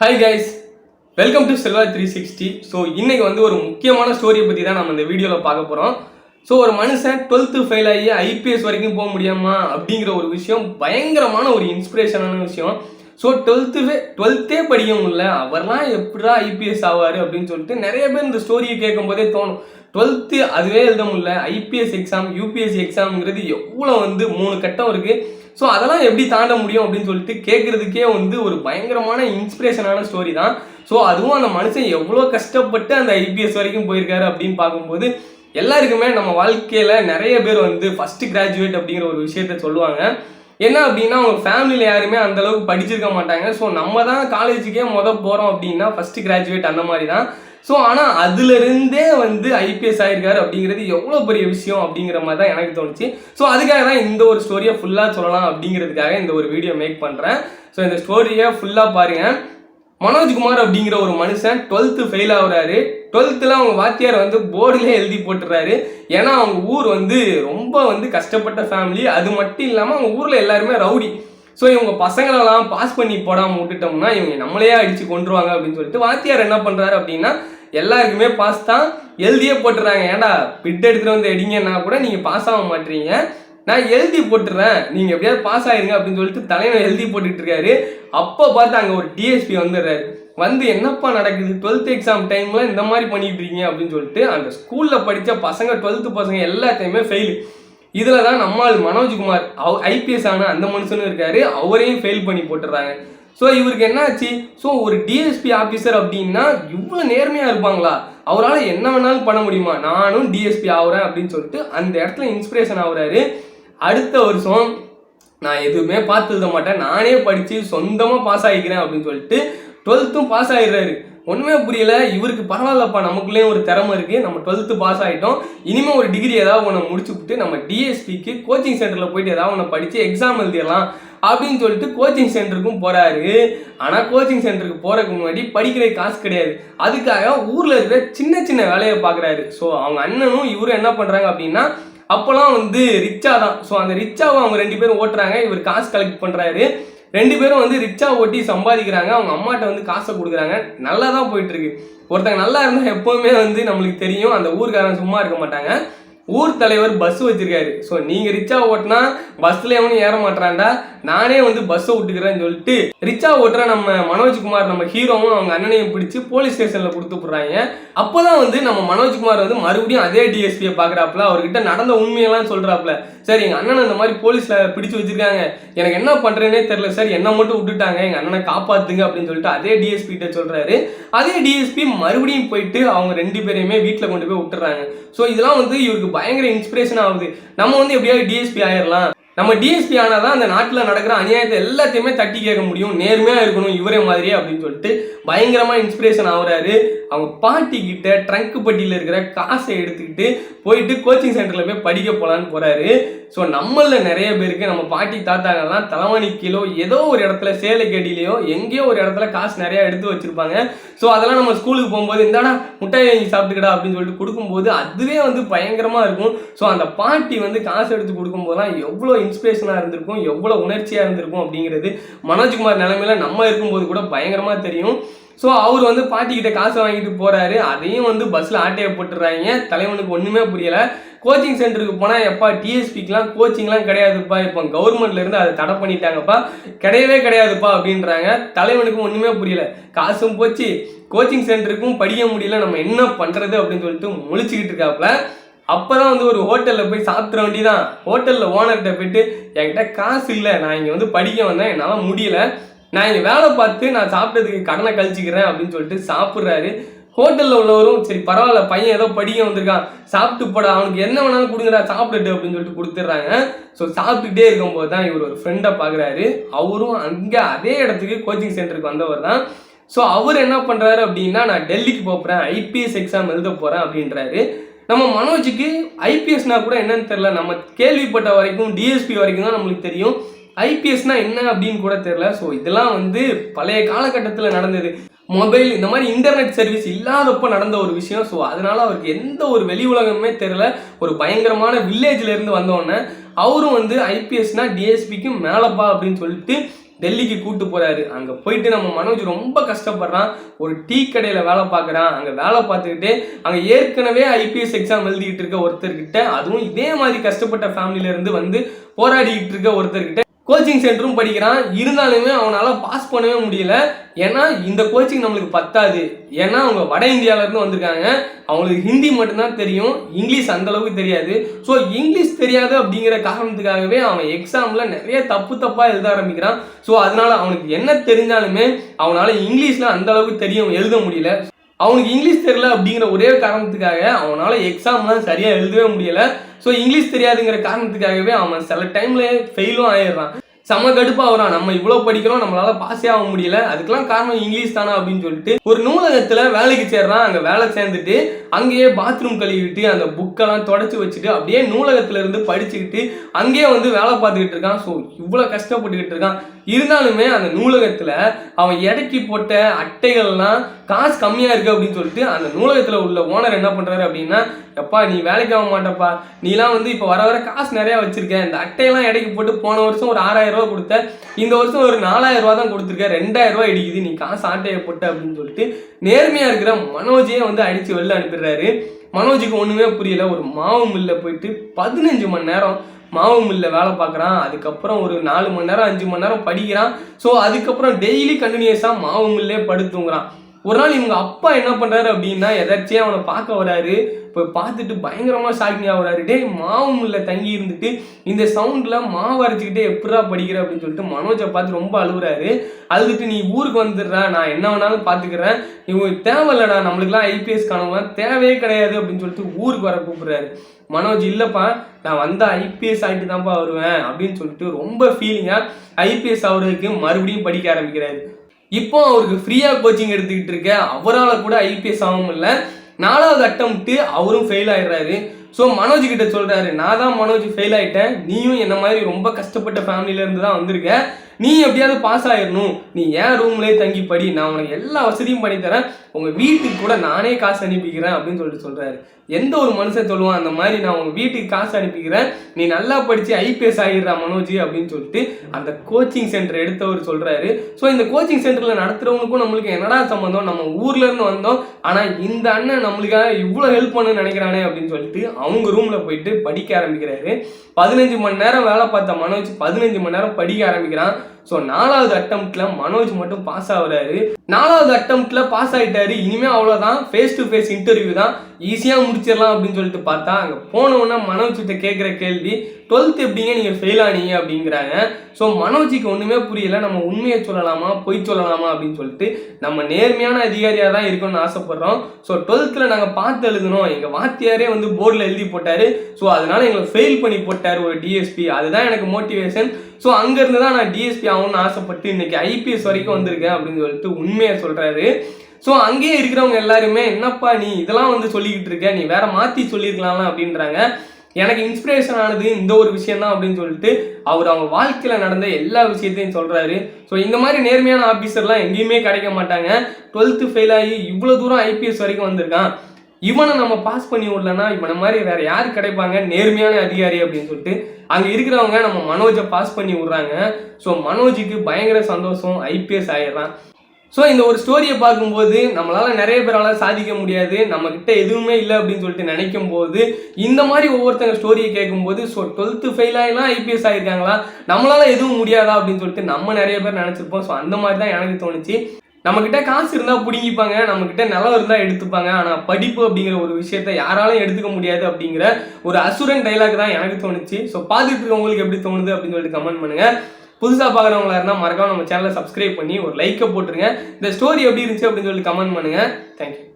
Hi guys welcome to Selva three sixty so இன்றைக்கி வந்து ஒரு முக்கியமான ஸ்டோரியை பற்றி தான் நம்ம இந்த வீடியோவில் பார்க்க போகிறோம் ஸோ ஒரு மனுஷன் டுவெல்த்து ஃபெயில் ஆகி ஐபிஎஸ் வரைக்கும் போக முடியாமா அப்படிங்கிற ஒரு விஷயம் பயங்கரமான ஒரு இன்ஸ்பிரேஷனான விஷயம். ஸோ டுவெல்த்து டுவெல்த்தே படிக்க முடியல. அவர்லாம் எப்படா ஐபிஎஸ் ஆவார் அப்படின்னு சொல்லிட்டு நிறைய பேர் இந்த ஸ்டோரியை கேட்கும் போதே தோணும். டுவெல்த்து அதுவே எழுத முடியல. ஐபிஎஸ் எக்ஸாம் யூபிஎஸ்சி எக்ஸாம்ங்கிறது எவ்வளோ வந்து மூணு கட்டம் இருக்குது ஸோ அதெல்லாம் எப்படி தாண்ட முடியும் அப்படின்னு சொல்லிட்டு கேட்குறதுக்கே வந்து ஒரு பயங்கரமான இன்ஸ்பிரேஷனான ஸ்டோரி தான். ஸோ அதுவும் அந்த மனுஷன் எவ்வளோ கஷ்டப்பட்டு அந்த ஐபிஎஸ் வரைக்கும் போயிருக்காரு அப்படின்னு பார்க்கும்போது எல்லாருக்குமே நம்ம வாழ்க்கையில் நிறைய பேர் வந்து ஃபர்ஸ்ட் கிராஜுவேட் அப்படிங்கிற ஒரு விஷயத்த சொல்லுவாங்க. என்ன அப்படின்னா அவங்க ஃபேமிலியில் யாருமே அந்தளவுக்கு படிச்சிருக்க மாட்டாங்க. ஸோ நம்ம தான் காலேஜுக்கே மொதல் போகிறோம் அப்படின்னா ஃபஸ்ட்டு கிராஜுவேட் அந்த மாதிரி தான். ஸோ ஆனால் அதுலேருந்தே வந்து ஐபிஎஸ் ஆயிருக்காரு அப்படிங்கிறது எவ்வளோ பெரிய விஷயம் அப்படிங்கிற மாதிரி தான் எனக்கு தோணுச்சு. ஸோ அதுக்காக தான் இந்த ஒரு ஸ்டோரியை ஃபுல்லாக சொல்லலாம் அப்படிங்கிறதுக்காக இந்த ஒரு வீடியோ மேக் பண்ணுறேன் ஸோ இந்த ஸ்டோரியை ஃபுல்லாக பாருங்கள் மனோஜ்குமார் அப்படிங்கிற ஒரு மனுஷன் டுவெல்த்து ஃபெயில் ஆகுறாரு. டுவெல்த்தில் அவங்க வாத்தியார் வந்து போர்டிலே எழுதி போட்டுறாரு. ஏன்னா அவங்க ஊர் வந்து ரொம்ப வந்து கஷ்டப்பட்ட ஃபேமிலி அது மட்டும் இல்லாமல் அவங்க ஊரில் எல்லாருமே ரவுடி. ஸோ இவங்க பசங்களெல்லாம் பாஸ் பண்ணி போடாமல் விட்டுட்டோம்னா இவங்க நம்மளையே அடித்து கொண்டுருவாங்க அப்படின்னு சொல்லிட்டு வாத்தியார் என்ன பண்ணுறாரு அப்படின்னா எல்லாருக்குமே பாஸ் தான் எழுதியே போட்டுறாங்க. ஏன்டா பிட் எடுத்துகிட்டு வந்து எடிங்கன்னா கூட நீங்கள் பாஸ் ஆக மாட்டீங்க. நான் எழுதி போட்டுறேன். நீங்கள் எப்படியாவது பாஸ் ஆயிருங்க அப்படின்னு சொல்லிட்டு தலைவன் எழுதி போட்டுட்டு இருக்காரு. அப்போ பார்த்து அங்கே ஒரு டிஎஸ்பி வந்துடுறாரு. வந்து என்னப்பா நடக்குது? டுவெல்த் எக்ஸாம் டைமில் இந்த மாதிரி பண்ணிட்டு இருக்கீங்க? அப்படின்னு சொல்லிட்டு அந்த ஸ்கூலில் படித்த பசங்க டுவெல்த்து பசங்க எல்லாத்தையுமே ஃபெயிலு இதில் தான் நம்மால் மனோஜ்குமார் அவ் ஐபிஎஸ் ஆன அந்த மனுஷனும் இருக்காரு அவரையும் ஃபெயில் பண்ணி போட்டுறாங்க. ஸோ இவருக்கு என்னாச்சு? ஸோ ஒரு டிஎஸ்பி ஆஃபீஸர் அப்படின்னா இவ்வளோ நேர்மையாக இருப்பாங்களா? அவரால் என்ன வேணாலும் பண்ண முடியுமா? நானும் டிஎஸ்பி ஆகுறேன் அப்படின்னு சொல்லிட்டு அந்த இடத்துல இன்ஸ்பிரேஷன் ஆகுறாரு அடுத்த வருஷம் நான் எதுவுமே பார்த்து மாட்டேன். நானே படித்து சொந்தமாக பாஸ் ஆகிக்கிறேன் அப்படின்னு சொல்லிட்டு டுவெல்த்தும் பாஸ் ஆகிடுறாரு ஒன்றுமே புரியல. இவருக்கு பரவாயில்லப்பா நமக்குள்ளேயும் ஒரு திறமை இருக்குது நம்ம டுவெல்த்து பாஸ் ஆகிட்டோம் இனிமேல் ஒரு டிகிரி ஏதாவது ஒன்று முடிச்சுவிட்டு நம்ம டிஎஸ்பிக்கு கோச்சிங் சென்டரில் போயிட்டு ஏதாவது ஒன்று படித்து எக்ஸாம் எழுதிடலாம் அப்படின்னு சொல்லிட்டு கோச்சிங் சென்டருக்கும் போகிறாரு ஆனால் கோச்சிங் சென்டருக்கு போகிறதுக்கு முன்னாடி படிக்கிற காசு கிடையாது. அதுக்காக ஊரில் இருக்கிற சின்ன சின்ன வேலையை பார்க்குறாரு ஸோ அவங்க அண்ணனும் இவரும் என்ன பண்ணுறாங்க அப்படின்னா அப்போல்லாம் வந்து ரிச்சா தான். ஸோ அந்த ரிச்சாவை அவங்க ரெண்டு பேரும் ஓட்டுறாங்க. இவர் காசு கலெக்ட் பண்ணுறாரு ரெண்டு பேரும் வந்து ரிச்சா ஓட்டி சம்பாதிக்கிறாங்க. அவங்க அம்மாட்ட வந்து காசை கொடுக்குறாங்க. நல்லா தான் போயிட்டு இருக்கு. ஒருத்தங்க நல்லா இருந்தால் எப்போவுமே வந்து நம்மளுக்கு தெரியும். அந்த ஊருக்காரன் சும்மா இருக்க மாட்டாங்க. ஊர் தலைவர் பஸ் வச்சிருக்காரு. ஸோ நீங்கள் ரிச்சா ஓட்டினா பஸ்ஸில் எவனும் ஏற மாட்டான்டா நானே வந்து பஸ்ஸை விட்டுக்கிறேன்னு சொல்லிட்டு ரிச்சா ஓட்டுற நம்ம மனோஜ்குமார் நம்ம ஹீரோவும் அவங்க அண்ணனையும் பிடிச்சி போலீஸ் ஸ்டேஷனில் கொடுத்து போடுறாங்க அப்போ தான் வந்து நம்ம மனோஜ்குமார் வந்து மறுபடியும் அதே டிஎஸ்பியை பார்க்குறாப்புல அவர்கிட்ட நடந்த உண்மையெல்லாம் சொல்கிறாப்புல சார் எங்கள் அண்ணனை இந்த மாதிரி போலீஸில் பிடிச்சி வச்சிருக்காங்க. எனக்கு என்ன பண்ணுறேனே தெரில சார். என்ன மட்டும் விட்டுட்டாங்க. எங்கள் அண்ணனை காப்பாற்றுங்க அப்படின்னு சொல்லிட்டு அதே டிஎஸ்பி கிட்ட சொல்கிறாரு அதே டிஎஸ்பி மறுபடியும் போயிட்டு அவங்க ரெண்டு பேரையுமே வீட்டில் கொண்டு போய் விட்டுறாங்க. ஸோ இதெல்லாம் வந்து இவருக்கு பயங்கர இன்ஸ்பிரேஷன் ஆகுது. நம்ம வந்து எப்படியாவது டிஎஸ்பி ஆயிடலாம் நம்ம டிஎஸ்பி ஆனால் தான் அந்த நாட்டில் நடக்கிற அநியாயத்தை எல்லாத்தையுமே தட்டி கேட்க முடியும். நேர்மையாக இருக்கணும் இவரே மாதிரியே அப்படின்னு சொல்லிட்டு பயங்கரமாக இன்ஸ்பிரேஷன் ஆகுறாரு. அவங்க பாட்டிக்கிட்ட ட்ரங்க் பட்டியில் இருக்கிற காசை எடுத்துக்கிட்டு போயிட்டு கோச்சிங் சென்டரில் போய் படிக்க போகலான்னு போகிறாரு ஸோ நம்மளில் நிறைய பேருக்கு நம்ம பாட்டி தாத்தாங்கெல்லாம் தலைமணி ஏதோ ஒரு இடத்துல சேலைக்கடியிலையோ எங்கேயோ ஒரு இடத்துல காசு நிறையா எடுத்து வச்சுருப்பாங்க. ஸோ அதெல்லாம் நம்ம ஸ்கூலுக்கு போகும்போது இந்தாடா முட்டை வாங்கி சாப்பிட்டுக்கடா அப்படின்னு சொல்லிட்டு கொடுக்கும்போது அதுவே வந்து பயங்கரமாக இருக்கும். ஸோ அந்த பாட்டி வந்து காசு எடுத்து கொடுக்கும்போதெல்லாம் எவ்வளோ இன்ஸ்பிரேஷனாக இருந்திருக்கும் எவ்வளோ உணர்ச்சியாக இருந்திருக்கும் அப்படிங்கிறது மனோஜ்குமார் நிலமையில நம்ம இருக்கும்போது கூட பயங்கரமாக தெரியும். ஸோ அவர் வந்து பாட்டிக்கிட்ட காசு வாங்கிட்டு போகிறாரு அதையும் வந்து பஸ்ஸில் ஆட்டையை போட்டுடுறாங்க. தலைவனுக்கு ஒன்றுமே புரியலை. கோச்சிங் சென்டருக்கு போனால் எப்பா டிஎஸ்பிக்கெலாம் கோச்சிங்லாம் கிடையாதுப்பா. இப்போ கவர்மெண்ட்லேருந்து அதை தடை பண்ணிட்டாங்கப்பா. கிடையவே கிடையாதுப்பா அப்படின்றாங்க. தலைவனுக்கும் ஒன்றுமே புரியல. காசும் போச்சு. கோச்சிங் சென்டருக்கும் படிக்க முடியல. நம்ம என்ன பண்ணுறது அப்படின்னு சொல்லிட்டு முழிச்சுக்கிட்டு இருக்காப்புல. அப்பதான் வந்து ஒரு ஹோட்டலில் போய் சாப்பிட்ற வேண்டியதான் ஹோட்டலில் ஓனர்கிட்ட போயிட்டு என்கிட்ட காசு இல்லை. நான் இங்கே வந்து படிக்க வந்தேன். என்னால் முடியல. நான் இங்கே வேலை பார்த்து நான் சாப்பிட்டதுக்கு கடனை கழிச்சிக்கிறேன். அப்படின்னு சொல்லிட்டு சாப்பிட்றாரு. ஹோட்டலில் உள்ளவரும் சரி பரவாயில்ல பையன் ஏதோ படிக்க வந்திருக்கான் சாப்பிட்டு போட அவனுக்கு என்ன வேணாலும் கொடுங்கடா சாப்பிட்டுட்டு அப்படின்னு சொல்லிட்டு கொடுத்துட்றாங்க. ஸோ சாப்பிட்டுட்டே இருக்கும்போது தான் இவர் ஒரு ஃப்ரெண்டை பார்க்குறாரு அவரும் அங்கே அதே இடத்துக்கு கோச்சிங் சென்டருக்கு வந்தவர் தான். ஸோ அவர் என்ன பண்ணுறாரு அப்படின்னா நான் டெல்லிக்கு போகிறேன் ஐபிஎஸ் எக்ஸாம் எழுத போகிறேன் அப்படின்றாரு. நம்ம மனோஜுக்கு ஐபிஎஸ்னா கூட என்னன்னு தெரியல. நம்ம கேள்விப்பட்ட வரைக்கும் டிஎஸ்பி வரைக்கும் தான் நம்மளுக்கு தெரியும். ஐபிஎஸ்னா என்ன அப்படின்னு கூட தெரியல. ஸோ இதெல்லாம் வந்து பழைய காலகட்டத்தில் நடந்தது. மொபைல் இந்த மாதிரி இன்டர்நெட் சர்வீஸ் இல்லாதப்போ நடந்த ஒரு விஷயம். ஸோ அதனால அவருக்கு எந்த ஒரு வெளி உலகமே தெரியல. ஒரு பயங்கரமான வில்லேஜ்லேருந்து வந்தோடனே அவரும் வந்து ஐபிஎஸ்னா டிஎஸ்பிக்கும் மேலப்பா அப்படின்னு சொல்லிட்டு டெல்லிக்கு கூட்டு போறாரு. அங்க போயிட்டு நம்ம மனோஜ் ரொம்ப கஷ்டப்படுறான். ஒரு டீ கடையில வேலை பார்க்குறான். அங்க வேலை பார்த்துக்கிட்டு அங்க ஏற்கனவே ஐபிஎஸ் எக்ஸாம் எழுதிக்கிட்டு இருக்க ஒருத்தர்கிட்ட அதுவும் இதே மாதிரி கஷ்டப்பட்ட ஃபேமிலியில இருந்து வந்து போராடிக்கிட்டு இருக்க ஒருத்தர்கிட்ட கோச்சிங் சென்டரும் படிக்கிறான். இருந்தாலுமே அவனால் பாஸ் பண்ணவே முடியல. ஏன்னா இந்த கோச்சிங் நம்மளுக்கு பத்தாது. ஏன்னா அவங்க வட இந்தியாவிலேருந்து வந்திருக்காங்க. அவங்களுக்கு ஹிந்தி மட்டும்தான் தெரியும். இங்கிலீஷ் அந்த அளவுக்கு தெரியாது. ஸோ இங்கிலீஷ் தெரியாது அப்படிங்கிற காரணத்துக்காகவே அவன் எக்ஸாமில் நிறைய தப்பு தப்பாக எழுத ஆரம்பிக்கிறான். ஸோ அதனால் அவனுக்கு என்ன தெரிஞ்சாலுமே அவனால் இங்கிலீஷில் அந்த அளவுக்கு தெரியும் எழுத முடியல. அவனுக்கு இங்கிலீஷ் தெரியல அப்படிங்கிற ஒரே காரணத்துக்காக அவனால் எக்ஸாம்லாம் சரியாக எழுதவே முடியல. ஸோ இங்கிலீஷ் தெரியாதுங்கிற காரணத்துக்காகவே அவன் சில டைம்லேயே ஃபெயிலும் ஆயிடுறான். செம கடுப்பாக வரான் நம்ம இவ்வளோ படிக்கிறோம் நம்மளால பாஸே ஆக முடியல. அதுக்கெல்லாம் காரணம் இங்கிலீஷ் தானா அப்படின்னு சொல்லிட்டு ஒரு நூலகத்தில் வேலைக்கு சேர்றான். அங்கே வேலை சேர்ந்துட்டு அங்கேயே பாத்ரூம் கழுவிட்டு அந்த புக்கெல்லாம் தொடச்சி வச்சுட்டு அப்படியே நூலகத்துல இருந்து படிச்சுக்கிட்டு அங்கேயே வந்து வேலை பார்த்துக்கிட்டு இருக்கான். ஸோ இவ்வளோ கஷ்டப்பட்டுக்கிட்டு இருக்கான். இருந்தாலுமே அந்த நூலகத்தில் அவன் இடைக்கு போட்ட அட்டைகள்லாம் காசு கம்மியாக இருக்குது அப்படின்னு சொல்லிட்டு அந்த நூலகத்தில் உள்ள ஓனர் என்ன பண்ணுறாரு அப்படின்னா எப்பா நீ வேலைக்கு ஆக மாட்டப்பா. நீலாம் வந்து இப்போ வர வர காசு நிறையா வச்சுருக்க. இந்த அட்டையெல்லாம் இடைக்கு போட்டு போன வருஷம் ஒரு ஆறாயிரம் ரூபா கொடுத்த. இந்த வருஷம் ஒரு நாலாயிரம் ரூபா தான் கொடுத்துருக்க. ரெண்டாயிரம் அடிக்குது இடிக்குது. நீ காசு ஆட்டையை போட்ட அப்படின்னு சொல்லிட்டு நேர்மையாக இருக்கிற மனோஜையே வந்து அடித்து வெளில அனுப்பிடுறாரு. மனோஜுக்கு ஒன்றுமே புரியல. ஒரு மாவு மில்லில் போயிட்டு பதினஞ்சு மணி நேரம் மாவு மில்ல வேலை பார்க்குறான். அதுக்கப்புறம் ஒரு நாலு மணி நேரம் அஞ்சு மணி நேரம் படிக்கிறான். ஸோ அதுக்கப்புறம் டெய்லி கண்டினியூஸாக மாவு மில்லே படுத்துங்கிறான் ஒரு நாள் இவங்க அப்பா என்ன பண்ணுறாரு அப்படின்னா எதாச்சியே அவனை பார்க்க வராரு. இப்போ பார்த்துட்டு பயங்கரமாக ஷாக்கிங் ஆகுறாரு டே மாவும் இல்லை தங்கி இருந்துட்டு இந்த சவுண்டில் மாவு அரைச்சிக்கிட்டே எப்படா படிக்கிற அப்படின்னு சொல்லிட்டு மனோஜை பார்த்து ரொம்ப அழுகுறாரு அழுதுட்டு நீ ஊருக்கு வந்துடுறா நான் என்ன வேணாலும் பார்த்துக்கிறேன். இவங்க தேவையில்லடா நம்மளுக்குலாம் ஐபிஎஸ் கனவுலாம் தேவையே கிடையாது அப்படின்னு சொல்லிட்டு ஊருக்கு வர கூப்பிட்றாரு. மனோஜ் இல்லைப்பா நான் வந்தால் ஐபிஎஸ் ஆகிட்டு தான்ப்பா வருவேன் அப்படின்னு சொல்லிட்டு ரொம்ப ஃபீலிங்காக ஐபிஎஸ் ஆகுறதுக்கு மறுபடியும் படிக்க ஆரம்பிக்கிறாரு. இப்போ அவருக்கு ஃப்ரீயாக கோச்சிங் எடுத்துக்கிட்டு இருக்க. அவரால் கூட ஐபிஎஸ் ஆகவும் இல்லை. நாலாவது அட்டம்ப்ட்டு அவரும் ஃபெயில் ஆயிடுறாரு. ஸோ மனோஜ் கிட்ட சொல்கிறாரு நான் தான் மனோஜ் ஃபெயில் ஆகிட்டேன் நீயும் என்ன மாதிரி ரொம்ப கஷ்டப்பட்ட ஃபேமிலியிலேருந்து தான் வந்திருக்க. நீ எப்படியாவது பாஸ் ஆயிடணும் நீ ஏன் ரூம்லேயே தங்கி படி. நான் உனக்கு எல்லா வசதியும் பண்ணித்தரேன் உங்கள் வீட்டுக்கு கூட நானே காசு அனுப்பிக்கிறேன் அப்படின்னு சொல்லிட்டு சொல்கிறாரு எந்த ஒரு மனுஷன் சொல்லுவான் அந்த மாதிரி நான் உங்கள் வீட்டுக்கு காசு அனுப்பிக்கிறேன். நீ நல்லா படித்து ஐபிஎஸ் ஆகிடுறா மனோஜ் அப்படின்னு சொல்லிட்டு அந்த கோச்சிங் சென்டர் எடுத்தவர் சொல்கிறாரு ஸோ இந்த கோச்சிங் சென்டரில் நடத்துறவங்களுக்கும் நம்மளுக்கு என்னடா சம்மந்தம் நம்ம ஊர்லேருந்து வந்தோம். ஆனால் இந்த அண்ணன் நம்மளுக்காக இவ்வளோ ஹெல்ப் பண்ணு நினைக்கிறானே அப்படின்னு சொல்லிட்டு அவங்க ரூமில் போயிட்டு படிக்க ஆரம்பிக்கிறாரு. பதினஞ்சு மணி நேரம் வேலை பார்த்த மனோஜ் பதினஞ்சு மணி நேரம் படிக்க ஆரம்பிக்கிறான். ஸோ நாலாவது அட்டம்ப்டில் மனோஜ் மட்டும் பாஸ் ஆகுறாரு. நாலாவது அட்டம்ப்டில் பாஸ் ஆகிட்டாரு இனிமேல் அவ்வளோதான் ஃபேஸ் டு ஃபேஸ் இன்டர்வியூ தான். ஈஸியாக முடிச்சிடலாம் அப்படின்னு சொல்லிட்டு பார்த்தா அங்கே போனவுடனே மனோஜிட்ட கேட்குற கேள்வி டுவெல்த் எப்படிங்க நீங்கள் ஃபெயில் ஆனீங்க அப்படிங்கிறாங்க. ஸோ மனோஜிக்கு ஒன்றுமே புரியல. நம்ம உண்மையை சொல்லலாமா பொய் சொல்லலாமா அப்படின்னு சொல்லிட்டு நம்ம நேர்மையான அதிகாரியாக தான் இருக்கணும்னு ஆசைப்பட்றோம். ஸோ டுவெல்த்தில் நாங்கள் பார்த்து எழுதணும். எங்கள் வாத்தியாரே வந்து போர்டில் எழுதி போட்டார். ஸோ அதனால் எங்களை ஃபெயில் பண்ணி போட்டார் ஒரு டிஎஸ்பி அதுதான் எனக்கு மோட்டிவேஷன் ஸோ அங்கேருந்து தான் நான் டிஎஸ்பி ஆகணும்னு ஆசைப்பட்டு இன்னைக்கு ஐபிஎஸ் வரைக்கும் வந்திருக்கேன் அப்படின்னு சொல்லிட்டு உண்மை உண்மையை சொல்கிறாரு ஸோ அங்கேயே இருக்கிறவங்க எல்லாருமே என்னப்பா நீ இதெல்லாம் வந்து சொல்லிக்கிட்டு இருக்க? நீ வேற மாற்றி சொல்லியிருக்கலாம்ல அப்படின்றாங்க. எனக்கு இன்ஸ்பிரேஷன் ஆனது இந்த ஒரு விஷயம் தான் அப்படின்னு சொல்லிட்டு அவர் அவங்க வாழ்க்கையில் நடந்த எல்லா விஷயத்தையும் சொல்கிறாரு ஸோ இந்த மாதிரி நேர்மையான ஆஃபீஸர்லாம் எங்கேயுமே கிடைக்க மாட்டாங்க. டுவெல்த்து ஃபெயில் ஆகி இவ்வளோ தூரம் ஐபிஎஸ் வரைக்கும் வந்திருக்கான். இவனை நம்ம பாஸ் பண்ணி விடலன்னா இவனை மாதிரி வேறு யார் கிடைப்பாங்க? நேர்மையான அதிகாரி அப்படின்னு சொல்லிட்டு அங்கே இருக்கிறவங்க நம்ம மனோஜை பாஸ் பண்ணி விடுறாங்க. ஸோ மனோஜுக்கு பயங்கர சந்தோஷம். ஐபிஎஸ் ஆயிடுறான். ஸோ இந்த ஒரு ஸ்டோரியை பார்க்கும்போது நம்மளால் நிறைய பேரால் சாதிக்க முடியாது. நம்மக்கிட்ட எதுவுமே இல்லை அப்படின்னு சொல்லிட்டு நினைக்கும் போது இந்த மாதிரி ஒவ்வொருத்தங்க ஸ்டோரியை கேட்கும்போது ஸோ டுவெல்த்து ஃபெயில் ஆகிலாம் ஐபிஎஸ் ஆகிருக்காங்களா நம்மளால் எதுவும் முடியாதா அப்படின்னு சொல்லிட்டு நம்ம நிறைய பேர் நினச்சிருப்போம். ஸோ அந்த மாதிரி தான் எனக்கு தோணுச்சு. நம்மக்கிட்ட காசு இருந்தால் பிடிங்கிப்பாங்க நம்மக்கிட்ட நிலம் இருந்தால் எடுத்துப்பாங்க. ஆனால் படிப்பு அப்படிங்கிற ஒரு விஷயத்த யாராலும் எடுத்துக்க முடியாது அப்படிங்கிற ஒரு அசுரன் டைலாக் தான் எனக்கு தோணுச்சு. ஸோ பார்த்துட்டு இருக்கவங்களுக்கு எப்படி தோணுது அப்படின்னு சொல்லிட்டு கமெண்ட் பண்ணுங்கள் புதுசாக பார்க்குறவங்களா இருந்தால் மறக்காம நம்ம சேனலை சப்ஸ்கிரைப் பண்ணி ஒரு லைக்கை போட்டுருங்க. இந்த ஸ்டோரி எப்படி இருந்துச்சு அப்படின்னு சொல்லி கமெண்ட் பண்ணுங்கள் தேங்க்யூ